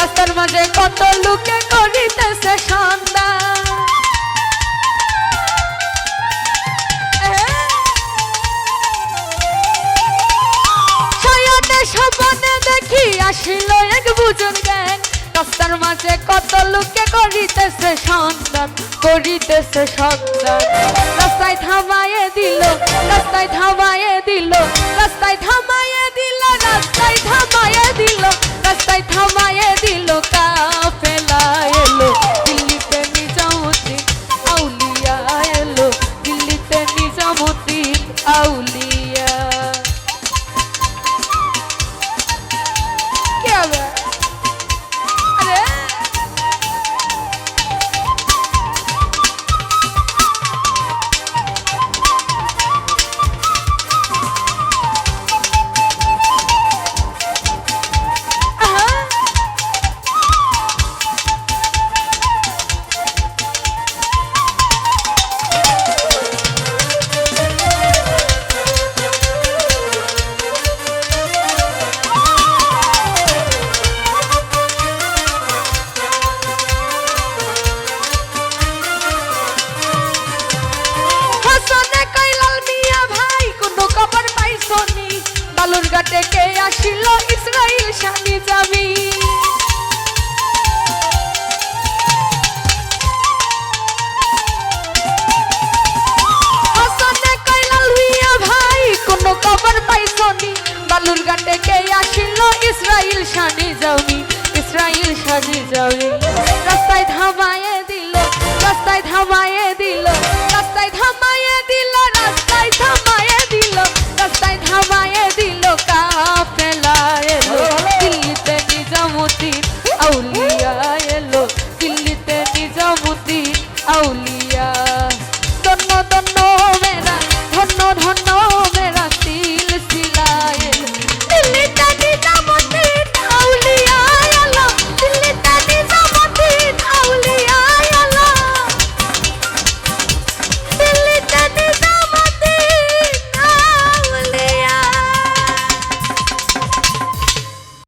রাস্তার মাঝে কত লোকে করিতেছে সন্ধান শয়নে স্বপ্নে দেখি আসিল এক বুজুর্গ রাস্তার মাঝে কত লোকে করিতেছে সন্ধান করিতেছে সন্ধান রাস্তায় থামায়ে দিল, রাস্তায় থামায়ে আউলি বালুরঘাটে কে আসিল? ইসরায়েল স্বামী যাবি খবর পাইছনি বালুর ঘাটে কে আসিল? ইসরায়েল শানি যাওনি ইসরায়েল শানি যাওনি রাস্তায় ধামায় দিল, রাস্তায় ধামায় ধন্য